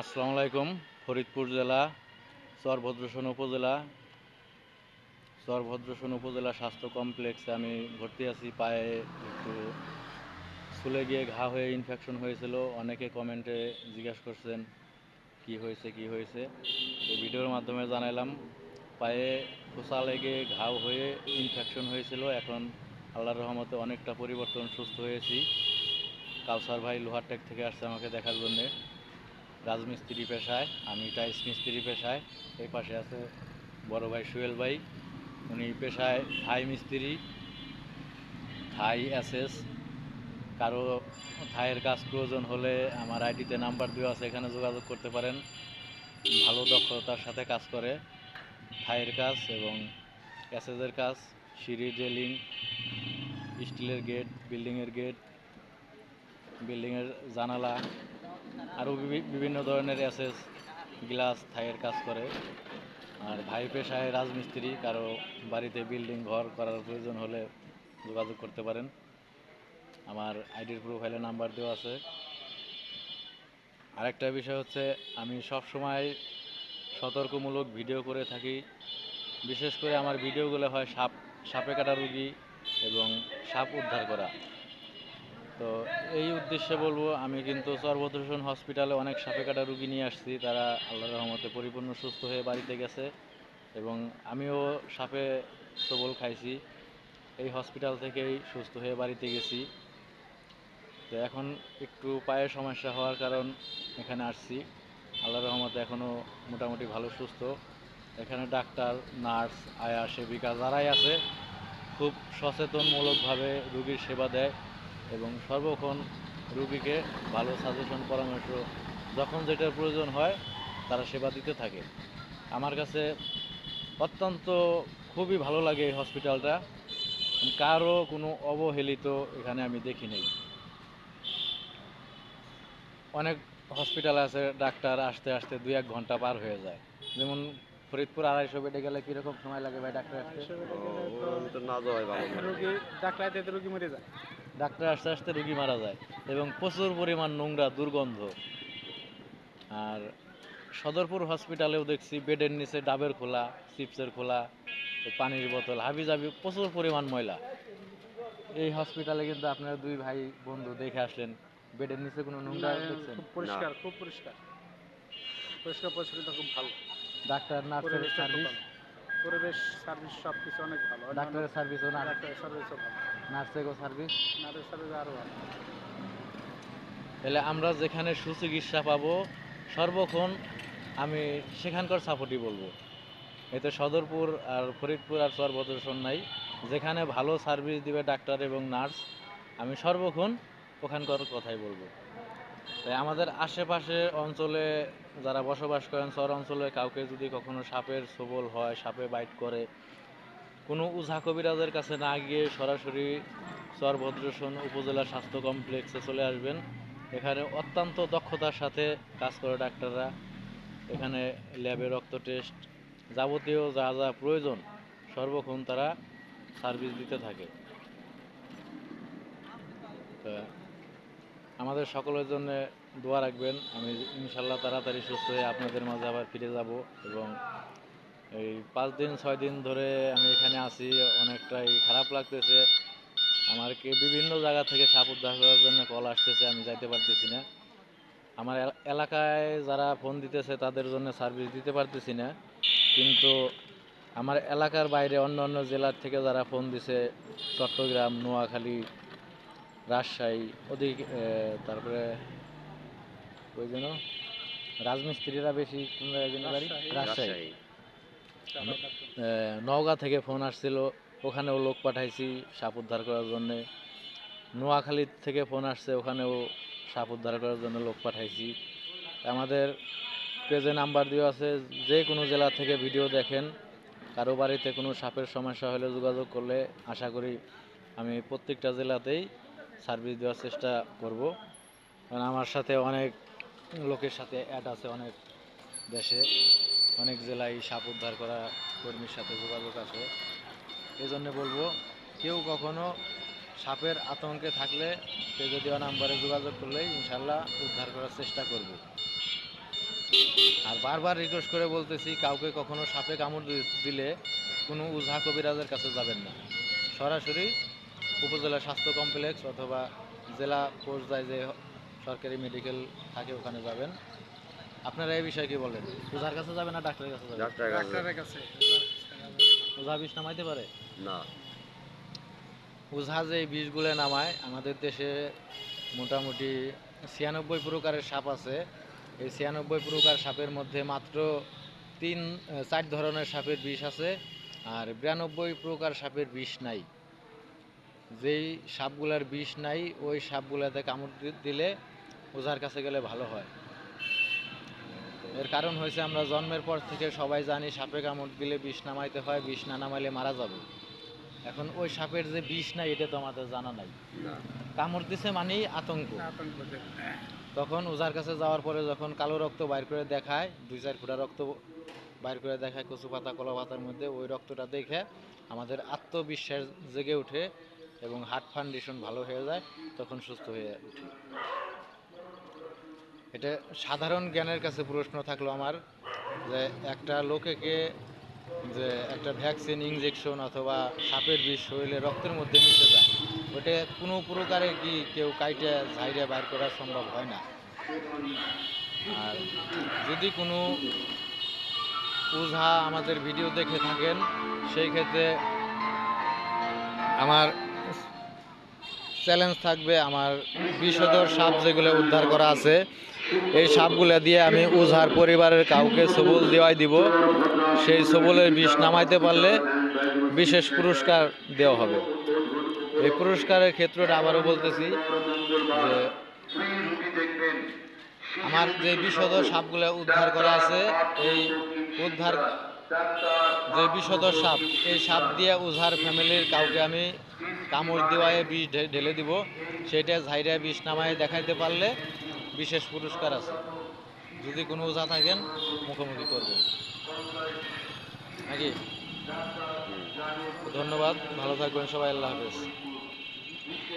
আসসালামু আলাইকুম, ফরিদপুর জেলা চরভদ্রসন উপজেলা চরভদ্রসন উপজেলা স্বাস্থ্য কমপ্লেক্সে আমি ভর্তি আছি। পায়ে একটু ফুলে গিয়ে ঘা হয়ে ইনফেকশন হয়েছিল। অনেকে কমেন্টে জিজ্ঞাসা করছেন, কি হয়েছে কি হয়েছে? এই ভিডিওর মাধ্যমে জানালাম পায়ে খোসা লেগে ঘাও হয়ে ইনফেকশন হয়েছিল। এখন আল্লাহর রহমতে অনেকটা পরিবর্তন সুস্থ হয়েছি। কাউসার ভাই লোহারটেক থেকে আসছে আমাকে দেখার জন্যে। রাজমিস্ত্রি পেশায়, আমি টাইস মিস্ত্রি পেশায়, এই পাশে আছে বড় ভাই সুয়েল ভাই, উনি পেশায় থাই মিস্ত্রি, থাই অ্যাসেস, কারও থাইয়ের কাজ প্রয়োজন হলে আমার আইডিতে নাম্বার দেওয়া আছে, এখানে যোগাযোগ করতে পারেন, ভালো দক্ষতার সাথে কাজ করে, থাইয়ের কাজ এবং অ্যাসেসের কাজ, সিঁড়ি, রেলিং, স্টিলের গেট, বিল্ডিংয়ের গেট, বিল্ডিংয়ের জানালা আরও বিভি- বিভিন্ন ধরনের অ্যাসেস গ্লাস থাইয়ের কাজ করে। আর ভাই পেশায় রাজমিস্ত্রি, কারও বাড়িতে বিল্ডিং ঘর করার প্রয়োজন হলে যোগাযোগ করতে পারেন। আমার আইডির প্রোফাইলে নাম্বার দেওয়া আছে। আরেকটা বিষয় হচ্ছে, আমি সব সময় সতর্কমূলক ভিডিও করে থাকি। বিশেষ করে আমার ভিডিওগুলো হয় সাপ, সাপে কাটা রুগী এবং সাপ উদ্ধার করা। তো এই উদ্দেশ্যে বলব, আমি কিন্তু সর্বদর্শন হসপিটালে অনেক সাপে কাটা রুগী নিয়ে আসছি। তারা আল্লাহ রহমতে পরিপূর্ণ সুস্থ হয়ে বাড়িতে গেছে এবং আমিও সাপে সবল খাইছি। এই হসপিটাল থেকেই সুস্থ হয়ে বাড়িতে গেছি। তো এখন একটু পায়ের সমস্যা হওয়ার কারণ এখানে আসছি। আল্লাহ রহমতে এখনও মোটামুটি ভালো, সুস্থ। এখানে ডাক্তার, নার্স, আয়া সেবিকা যারাই আছে, খুব সচেতনমূলকভাবে রুগীর সেবা দেয়। এবং সর্বক্ষণ রুগীকে ভালো সাজেশন পরামর্শ যখন যেটার প্রয়োজন হয় তারা সেবা দিতে থাকে। আমার কাছে অত্যন্ত খুবই ভালো লাগে এই হসপিটালটা কারও কোনো অবহেলিত এখানে আমি দেখি নেই। অনেক হসপিটাল আছে ডাক্তার আসতে আসতে দুই এক ঘণ্টা পার হয়ে যায়। যেমন ফরিদপুর আড়াইশো বেডে গেলে কীরকম সময় লাগে ভাই ডাক্তার আসতে? না যাওয়াই ভালো রোগী ডাক্তার দিতে রোগী মরে যায়। ডাক্তার আসতে আসতে রুগী মারা যায় এবং প্রচুর পরিমাণ নোংরা দুর্গন্ধ। আর সদরপুর হসপিটালেও দেখছি বেডের নিচে ডাবের খোলা চিপসের খোলা পানির বোতল হাবি জাবি প্রচুর পরিমাণ ময়লা। এই হসপিটালে কিন্তু আপনার দুই ভাই বন্ধু দেখে আসলেন বেডের নিচে কোনো নোংরা দেখছেন? খুব পরিষ্কার খুব পরিষ্কার। পরিষ্কার পরিচ্ছন্নতা খুব ভালো। ডাক্তার নার্সের সার্ভিস পরিবেশ সার্ভিস সব কিছু অনেক ভালো। ডাক্তারের সার্ভিসও না? ডাক্তারের সার্ভিসও ভালো। সার্ভিস। নার্সের সার্ভিস আরও ভালো। তাহলে আমরা যেখানে সুচিকিৎসা পাবো সর্বক্ষণ আমি সেখানকার সাপোর্টই বলব। এতে সদরপুর আর ফরিদপুর আর সর্বদর্শন নাই। যেখানে ভালো সার্ভিস দিবে ডাক্তার এবং নার্স আমি সর্বক্ষণ ওখানকার কথাই বলব। তাই আমাদের আশেপাশে অঞ্চলে যারা বসবাস করেন শহর অঞ্চলে কাউকে যদি কখনো সাপের সবল হয় সাপে বাইট করে কোনো উঝা কবিরাজের কাছে না গিয়ে সরাসরি চরভদ্রসন উপজেলা স্বাস্থ্য কমপ্লেক্সে চলে আসবেন। এখানে অত্যন্ত দক্ষতার সাথে কাজ করে ডাক্তাররা। এখানে ল্যাবে রক্ত টেস্ট যাবতীয় যা যা প্রয়োজন সর্বক্ষণ তারা সার্ভিস দিতে থাকে। আমাদের সকলের জন্য দোয়া রাখবেন। আমি ইনশাল্লাহ তাড়াতাড়ি সুস্থ হয়ে আপনাদের মাঝে আবার ফিরে যাব এবং এই পাঁচ দিন ছয় দিন ধরে আমি এখানে আছি। অনেকটাই খারাপ লাগতেছে। আমারকে বিভিন্ন জায়গা থেকে সাপ উদ্ধার করার জন্য কল আসতেছে আমি যাইতে পারতেছি না। আমার এলাকায় যারা ফোন দিতেছে তাদের জন্য সার্ভিস দিতে পারতেছি না। কিন্তু আমার এলাকার বাইরে অন্য অন্য জেলার থেকে যারা ফোন দিছে চট্টগ্রাম নোয়াখালী রাজশাহী ওদিক তারপরে ওই যেন রাজমিস্ত্রিরা বেশি কোন জায়গায় বাড়ি? রাজশাহী। রাজশাহী টাকা ডাক্তার। এ, নওগাঁ থেকে ফোন আসছিল, ওখানেও লোক পাঠাইছি সাপ উদ্ধার করার জন্যে। নোয়াখালী থেকে ফোন আসছে, ওখানেও সাপ উদ্ধার করার জন্য লোক পাঠাইছি। আমাদের পেজে নাম্বার দেওয়া আছে, যে কোনো জেলা থেকে ভিডিও দেখেন, কারও বাড়িতে কোনো সাপের সমস্যা হলে যোগাযোগ করলে আশা করি আমি প্রত্যেকটা জেলাতেই সার্ভিস দেওয়ার চেষ্টা করব। কারণ আমার সাথে অনেক লোকের সাথে অ্যাড আছে অনেক দেশে। অনেক জেলায় সাপ উদ্ধার করা কর্মীর সাথে যোগাযোগ আছে। এই জন্য বলব, কেউ কখনো সাপের আতঙ্কে থাকলে পেজে দেওয়া নাম্বারে যোগাযোগ করলেই ইনশাল্লাহ উদ্ধার করার চেষ্টা করব। আর বারবার রিকোয়েস্ট করে বলতেছি, কাউকে কখনো সাপে কামড় দিলে কোনো উঝা কবিরাজের কাছে যাবেন না। সরাসরি উপজেলা স্বাস্থ্য কমপ্লেক্স অথবা জেলা পর্যায়ে যে সরকারি মেডিকেল থাকে ওখানে যাবেন। আপনারা এই বিষয়ে কি বলেন? উঝার কাছে যাবেন না ডাক্তারের কাছে যাবেন ডাক্তারের কাছে ডাক্তারের কাছে। উঝা বিষ নামাইতে পারে? না। উঝা যে বিষগুলো নামায় আমাদের দেশে মোটামুটি ছিয়ানব্বই প্রকারের সাপ আছে। এই ছিয়ানব্বই প্রকার সাপের মধ্যে মাত্র তিন চার ধরনের সাপের বিষ আছে আর বিরানব্বই প্রকার সাপের বিষ নাই। যেই সাপগুলার বিষ নাই ওই সাপগুলাতে কামড় দিলে ওঝার কাছে গেলে ভালো হয়। এর কারণ হয়েছে আমরা জন্মের পর থেকে সবাই জানি সাপে কামড় দিলে বিষ নামাইতে হয় বিষ না নামাইলে মারা যাবে। এখন ওই সাপের যে বিষ নাই এটা তো আমাদের জানা নাই। কামড় দিছে মানেই আতঙ্ক। আতঙ্ক তখন ওঝার কাছে যাওয়ার পরে যখন কালো রক্ত বাইর করে দেখায় দুই চার ফুটা রক্ত বাইর করে দেখায় কচু পাতা কলা পাতার মধ্যে ওই রক্তটা দেখে আমাদের আত্মবিশ্বাস জেগে ওঠে এবং হার্ট ফান্ডেশন ভালো হয়ে যায় তখন সুস্থ হয়ে উঠে এটা সাধারণ জ্ঞানের কাছে প্রশ্ন থাকল আমার যে একটা লোকেকে যে একটা ভ্যাকসিন ইনজেকশন অথবা সাপের বিষ শরীরে রক্তের মধ্যে মিশে যায়, ওটা কোনো প্রকারে কি কেউ কাইটে ঝাইরে বাইর করা সম্ভব হয় না। আর যদি কোনো ওঝা আমাদের ভিডিও দেখে থাকেন, সেই ক্ষেত্রে আমার চ্যালেঞ্জ থাকবে, আমার বিষধর সাপ যেগুলো উদ্ধার করা আছে এই সাপগুলো দিয়ে আমি ওঝার পরিবারের কাউকে সবল দেওয়াই দিব। সেই সবলের বিষ নামাইতে পারলে বিশেষ পুরস্কার দেওয়া হবে। এই পুরস্কারের ক্ষেত্রটা আবারও বলতেছি যে, আমার যে বিষধর সাপগুলো উদ্ধার করা আছে, এই উদ্ধার, যে বিষধর সাপ, এই সাপ দিয়ে উঝার ফ্যামিলির কাউকে আমি কামড় দেওয়ায় বিষ ঢেলে দিব। সেটা ঝাইরা বিষ নামায় দেখাইতে পারলে বিশেষ পুরস্কার আছে। যদি কোনো ওঝা থাকেন মুখোমুখি করবেন। নাকি? ধন্যবাদ ভালো থাকবেন সবাই আল্লাহ হাফেজ।